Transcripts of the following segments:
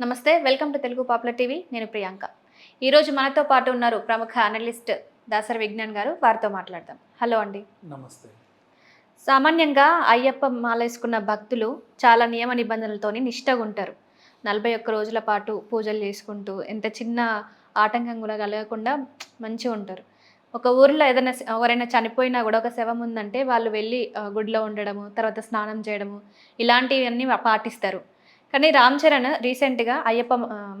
నమస్తే welcome to Telugu popular TV. నేను ప్రియాంక. ఈరోజు మనతో పాటు ఉన్నారు ప్రముఖ అనలిస్ట్ దాసరి విజ్ఞాన్ గారు. వారితో మాట్లాడదాం. హలో అండి. నమస్తే. సామాన్యంగా అయ్యప్ప మాలేసుకున్న భక్తులు చాలా నియమ నిబంధనలతోని నిష్టగా ఉంటారు. నలభై ఒక్క రోజుల పాటు పూజలు చేసుకుంటూ ఎంత చిన్న ఆటంకం కూడా కలగకుండా మంచిగా ఉంటారు. ఒక ఊరిలో ఏదైనా ఎవరైనా చనిపోయినా కూడా ఒక శవం ఉందంటే వాళ్ళు వెళ్ళి గుడిలో ఉండడము తర్వాత స్నానం చేయడము ఇలాంటివన్నీ పాటిస్తారు. కానీ రామ్ చరణ్ రీసెంట్గా అయ్యప్ప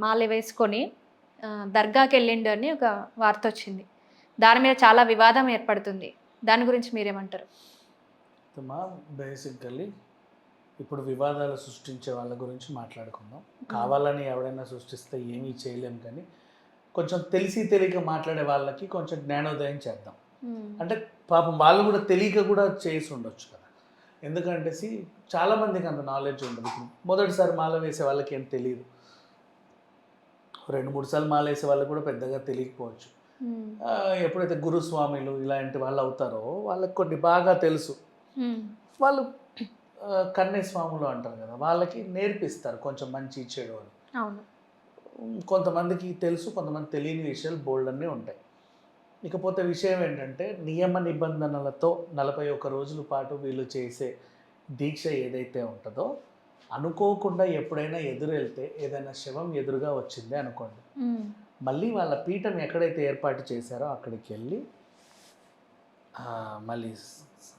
మాల వేసుకొని దర్గాకి వెళ్ళిండు అని ఒక వార్త వచ్చింది. దాని మీద చాలా వివాదం ఏర్పడుతుంది. దాని గురించి మీరేమంటారు? బేసికల్లీ ఇప్పుడు వివాదాలు సృష్టించే వాళ్ళ గురించి మాట్లాడుకుందాం. కావాలని ఎవడైనా సృష్టిస్తే ఏమీ చేయలేం కానీ కొంచెం తెలిసి తెలియక మాట్లాడే వాళ్ళకి కొంచెం జ్ఞానోదయం చేద్దాం. అంటే పాపం వాళ్ళు కూడా తెలియక కూడా చేసి ఉండొచ్చు కదా. ఎందుకంటే సి చాలామందికి అంత నాలెడ్జ్ ఉండదు. మొదటిసారి మాల వేసే వాళ్ళకి ఏం తెలియదు రెండు మూడు సార్లు మాల వేసే వాళ్ళకి కూడా పెద్దగా తెలియకపోవచ్చు. ఎప్పుడైతే గురుస్వామిలు ఇలాంటి వాళ్ళు అవుతారో వాళ్ళకి కొన్ని బాగా తెలుసు. వాళ్ళు ఆ, కన్య స్వాములు అంటారు కదా వాళ్ళకి నేర్పిస్తారు కొంచెం మంచి చెడు అని. కొంతమందికి తెలుసు కొంతమంది తెలియని విషయాలు బోల్డ్ అన్నీ ఉంటాయి. ఇకపోతే విషయం ఏంటంటే నియమ నిబంధనలతో నలభై ఒక్క రోజుల పాటు వీళ్ళు చేసే దీక్ష ఏదైతే ఉంటుందో అనుకోకుండా ఎప్పుడైనా ఎదురు వెళ్తే ఏదైనా శవం ఎదురుగా వచ్చింది అనుకోండి. మళ్ళీ వాళ్ళ పీఠం ఎక్కడైతే ఏర్పాటు చేశారో అక్కడికి వెళ్ళి మళ్ళీ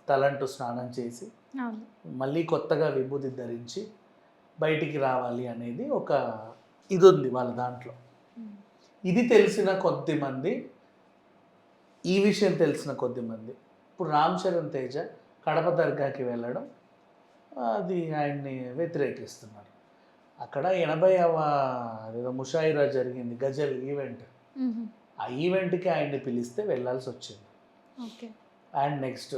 తలంటు స్నానం చేసి మళ్ళీ కొత్తగా విభూతి ధరించి బయటికి రావాలి అనేది ఒక ఇది ఉంది వాళ్ళ దాంట్లో. ఇది తెలిసిన కొద్ది మంది ఈ విషయం తెలిసిన కొద్ది మంది ఇప్పుడు రామ్ చరణ్ తేజ కడప దర్గాకి వెళ్ళడం అది ఆయన్ని వ్యతిరేకిస్తున్నారు. అక్కడ ఎనభైవ అదేదో ముషాయిరా జరిగింది గజల్ ఈవెంట్. ఆ ఈవెంట్కి ఆయన్ని పిలిస్తే వెళ్ళాల్సి వచ్చింది. ఓకే. అండ్ నెక్స్ట్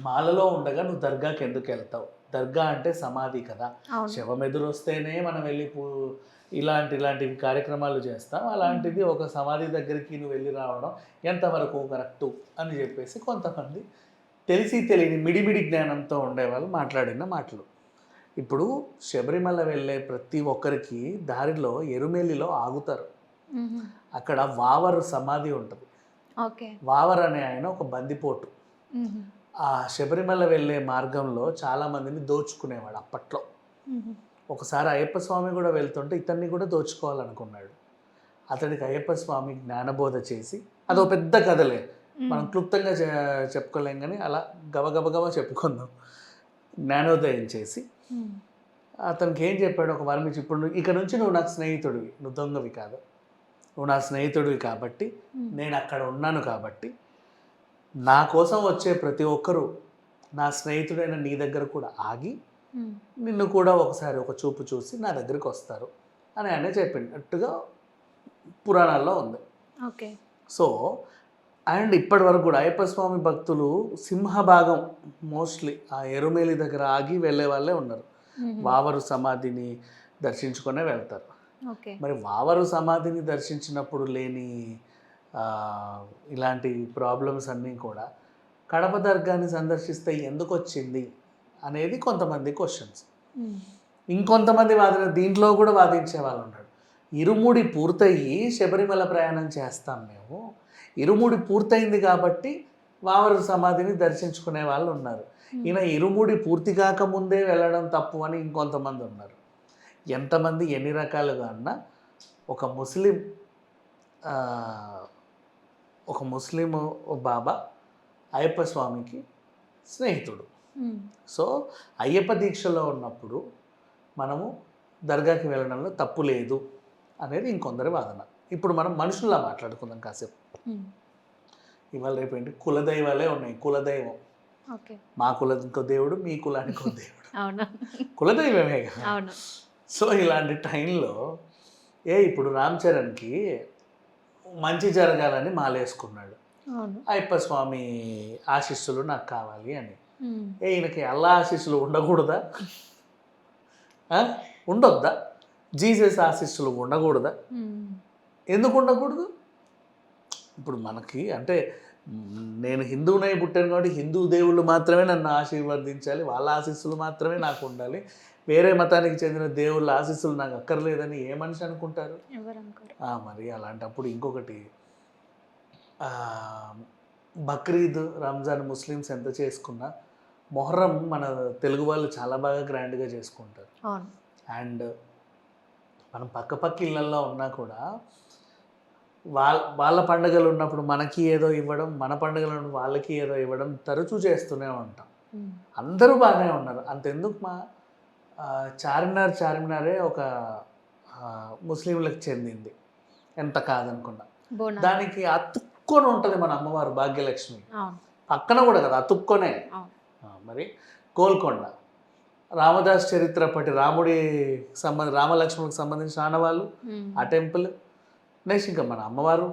మాలలో ఉండగా నువ్వు దర్గాకి ఎందుకు వెళ్తావు? దర్గా అంటే సమాధి కదా. శవం ఎదురు వస్తేనే మనం వెళ్ళి పూ ఇలాంటి ఇలాంటి కార్యక్రమాలు చేస్తాం. అలాంటిది ఒక సమాధి దగ్గరికి నువ్వు వెళ్ళి రావడం ఎంతవరకు కరెక్టు అని చెప్పేసి కొంతమంది తెలిసి తెలియని మిడిమిడి జ్ఞానంతో ఉండేవాళ్ళు మాట్లాడిన మాటలు. ఇప్పుడు శబరిమల వెళ్ళే ప్రతి ఒక్కరికి దారిలో ఎరుమెల్లిలో ఆగుతారు. అక్కడ వావరు సమాధి ఉంటుంది. వావర్ అనే ఆయన ఒక బందిపోటు. ఆ శబరిమల వెళ్ళే మార్గంలో చాలామందిని దోచుకునేవాడు అప్పట్లో. ఒకసారి అయ్యప్ప స్వామి కూడా వెళ్తుంటే ఇతన్ని కూడా దోచుకోవాలనుకున్నాడు అతడికి అయ్యప్ప స్వామి జ్ఞానబోధ చేసి అదో పెద్ద కథలే మనం క్లుప్తంగా చెప్పుకోలేం కానీ అలా గబగబగబ చెప్పుకుందాం జ్ఞానోదయం చేసి. అతనికి ఏం చెప్పాడు ఒక వరం ఇచ్చి ఇప్పుడు నువ్వు- ఇక నుంచి నువ్వు నాకు స్నేహితుడివి నువ్వు దొంగవి కాదు నువ్వు నా స్నేహితుడివి కాబట్టి. నేను అక్కడ ఉన్నాను కాబట్టి నా కోసం వచ్చే ప్రతి ఒక్కరూ నా స్నేహితుడైన నీ దగ్గర కూడా ఆగి. నిన్ను కూడా ఒకసారి ఒక చూపు చూసి నా దగ్గరికి వస్తారు అని ఆయన చెప్పినట్టుగా పురాణాల్లో ఉంది. ఓకే. సో అండ్ ఇప్పటి వరకు కూడా అయ్యప్ప స్వామి భక్తులు సింహభాగం మోస్ట్లీ ఆ ఎరుమేలి దగ్గర ఆగి వెళ్ళే వాళ్ళే ఉన్నారు. వావరు సమాధిని దర్శించుకునే వెళ్తారు. ఓకే. మరి వావరు సమాధిని దర్శించినప్పుడు లేని ఇలాంటి ప్రాబ్లమ్స్ అన్నీ కూడా కడప దర్గాని సందర్శిస్తే ఎందుకు వచ్చింది అనేది కొంతమంది క్వశ్చన్స్. ఇంకొంతమంది వాదిన దీంట్లో కూడా వాదించే వాళ్ళు ఉన్నాడు ఇరుముడి పూర్తయి శబరిమల ప్రయాణం చేస్తాం మేము. ఇరుముడి పూర్తయింది కాబట్టి వావరు సమాధిని దర్శించుకునే వాళ్ళు ఉన్నారు. ఈయన ఇరుముడి పూర్తి కాకముందే వెళ్ళడం తప్పు అని ఇంకొంతమంది ఉన్నారు. ఎంతమంది ఎన్ని రకాలుగా అన్నా ఒక ముస్లిం ఒక ముస్లిం బాబా అయ్యప్ప స్వామికి స్నేహితుడు. సో అయ్యప్ప దీక్షలో ఉన్నప్పుడు మనము దర్గాకి వెళ్ళడంలో తప్పు లేదు అనేది ఇంకొందరి వాదన. ఇప్పుడు మనం మనుషుల్లా మాట్లాడుకుందాం కాసేపు. మ్మ్. ఇవాళ రేపు ఏంటి? కులదైవాలే ఉన్నాయి. కులదైవం. మా కుల ఇంకో దేవుడు మీ కులానికి దేవుడు. కులదైవమే కదా? సో ఇలాంటి టైంలో ఏ ఇప్పుడు రామ్ చరణ్కి మంచి జరగాలని మాలేసుకున్నాడు. అయ్యప్ప స్వామి ఆశీస్సులు నాకు కావాలి అని. ఈయనకి అల్లా ఆశీస్సులు ఉండకూడదా? ఉండొద్దా? జీసస్ ఆశీస్సులు ఉండకూడదా. ఎందుకు ఉండకూడదు? ఇప్పుడు మనకి అంటే నేను హిందువునై పుట్టాను కాబట్టి హిందూ దేవుళ్ళు మాత్రమే నన్ను ఆశీర్వదించాలి వాళ్ళ ఆశీస్సులు మాత్రమే నాకు ఉండాలి. వేరే మతానికి చెందిన దేవుళ్ళ ఆశీస్సులు నాకు అక్కర్లేదని ఏ మనిషి అనుకుంటారు? మరి అలాంటప్పుడు ఇంకొకటి ఆ, బక్రీద్ రంజాన్ ముస్లిమ్స్ ఎంత చేసుకున్నా మొహర్రం మన తెలుగు వాళ్ళు చాలా బాగా గ్రాండ్గా చేసుకుంటారు. అండ్ మనం పక్క పక్క ఇళ్ళల్లో ఉన్నా కూడా వాళ్ళ వాళ్ళ పండుగలు ఉన్నప్పుడు మనకి ఏదో ఇవ్వడం మన పండుగలు వాళ్ళకి ఏదో ఇవ్వడం తరచూ చేస్తూనే ఉంటాం. అందరూ బాగానే ఉన్నారు. అంతెందుకు మా చార్మినార్ చార్మినారే ఒక ముస్లింలకు చెందింది. ఎంత కాదనుకున్నా. దానికి అతుక్కొని ఉంటుంది మన అమ్మవారు భాగ్యలక్ష్మి. పక్కన కూడా కదా అతుక్కొనే. మరి గోల్కొండ. రామదాస్ చరిత్ర పట్టి రాముడి సంబంధ రామలక్ష్మణులకు సంబంధించిన ఆనవాళ్ళు. ఆ టెంపుల్. నెక్స్ట్ ఇంకా మన అమ్మవారు.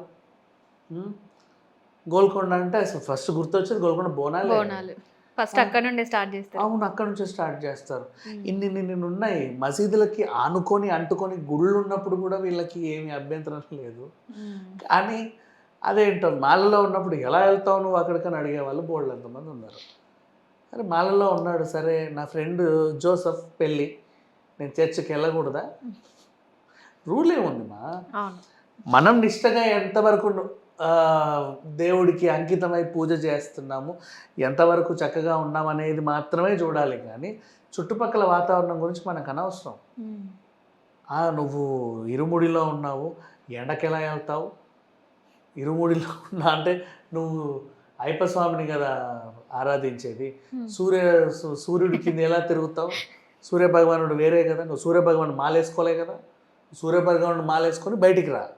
గోల్కొండ అంటే అసలు ఫస్ట్ గుర్తొచ్చేది గోల్కొండ బోనాలు. ఫస్ట్ అక్కడ నుండి స్టార్ట్ చేస్తారు. అవును అక్కడ నుంచి స్టార్ట్ చేస్తారు. ఇన్ని ఇన్ని ఉన్నాయి. మసీదులకి ఆనుకొని అంటుకొని గుళ్ళు ఉన్నప్పుడు కూడా వీళ్ళకి ఏమి అభ్యంతరం లేదు. కానీ అదేంటో మాలలో ఉన్నప్పుడు ఎలా వెళ్తావు నువ్వు అక్కడికని అడిగే వాళ్ళు బోల్డ్ ఎంతమంది ఉన్నారు. అరే మాలలో ఉన్నాడు. సరే నా ఫ్రెండ్ జోసఫ్ పెళ్ళి. నేను చర్చికి వెళ్ళకూడదా? రూల్ ఏముంది మా. మనం నిష్టగా ఎంతవరకు దేవుడికి అంకితమై పూజ చేస్తున్నాము ఎంతవరకు చక్కగా ఉన్నామనేది మాత్రమే చూడాలి కానీ చుట్టుపక్కల వాతావరణం గురించి మనకు అనవసరం. నువ్వు ఇరుముడిలో ఉన్నావు ఎండకి ఎలా వెళ్తావు? ఇరుముడిలో ఉన్నా అంటే నువ్వు అయ్యప్ప స్వామిని కదా ఆరాధించేది. సూర్య సూర్యుడి కింద ఎలా తిరుగుతావు? సూర్య భగవానుడు వేరే కదా నువ్వు సూర్య భగవాన్ మాలేసుకోలే కదా సూర్య భగవానుడు మాలేసుకొని బయటికి రా.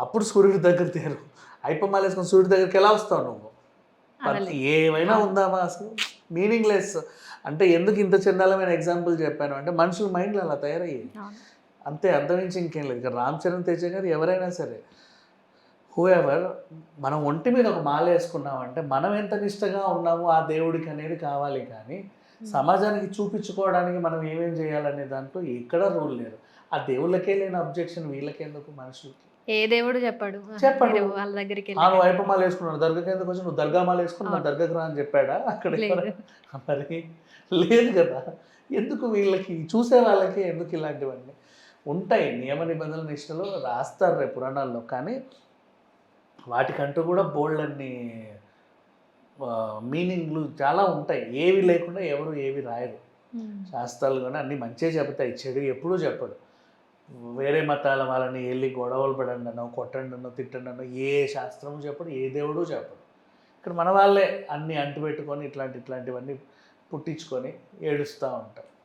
అప్పుడు సూర్యుడి దగ్గర తీరు. అయ్యప్ప మాలేసుకొని సూర్యుడి దగ్గరికి ఎలా వస్తావు నువ్వు. ఏమైనా ఉందామా అసలు? మీనింగ్లెస్. అంటే ఎందుకు ఇంత చండాలమైన ఎగ్జాంపుల్ చెప్పాను అంటే మనుషుల మైండ్లు అలా తయారయ్యాయి. అంతే అంతమించి ఇంకేం లేదు. ఇక రామ్ చరణ్ తేజ గారు ఎవరైనా సరే హూ ఎవర్ మనం ఒంటి మీద ఒక మాల వేసుకున్నామంటే మనం ఎంత నిష్టగా ఉన్నామో ఆ దేవుడికి అనేది కావాలి కానీ సమాజానికి చూపించుకోవడానికి మనం ఏమేం చేయాలనే దాంట్లో ఎక్కడ రూల్ లేదు. ఆ దేవుళ్ళకే లేని అబ్జెక్షన్ వీళ్ళకెందుకు మనుషులకి. ఏ దేవుడు చెప్పాడు? చెప్పడు. వాళ్ళ దగ్గరికి ఆ నువ్వు వైపు మాల వేసుకున్నాడు. దర్గాకి ఎందుకు వచ్చి నువ్వు దర్గా మాల వేసుకుని మన అవును. దర్గాకి రా అని చెప్పాడా? అక్కడ మరి లేదు కదా. ఎందుకు వీళ్ళకి? చూసే వాళ్ళకి ఎందుకు ఇలాంటివన్నీ? ఉంటాయి నియమ నిబంధనల నిష్టలో రాస్తారు రేపు పురాణాల్లో. కానీ వాటికంటూ కూడా బోల్డ్ అన్ని మీనింగ్లు చాలా ఉంటాయి. ఏవి లేకుండా ఎవరు ఏవి రాయరు. శాస్త్రాలు కానీ అన్నీ మంచిగా చెప్తాయి చెడు ఎప్పుడూ చెప్పడు వేరే మతాల వాళ్ళని వెళ్ళి గొడవలు పడండి అనో కొట్టండి అనో తిట్టండి అనో ఏ శాస్త్రము చెప్పడు ఏ దేవుడు చెప్పడు. ఇక్కడ మన వాళ్ళే అన్నీ అంటుపెట్టుకొని ఇట్లాంటి ఇట్లాంటివన్నీ పుట్టించుకొని ఏడుస్తూ ఉంటాం. అదే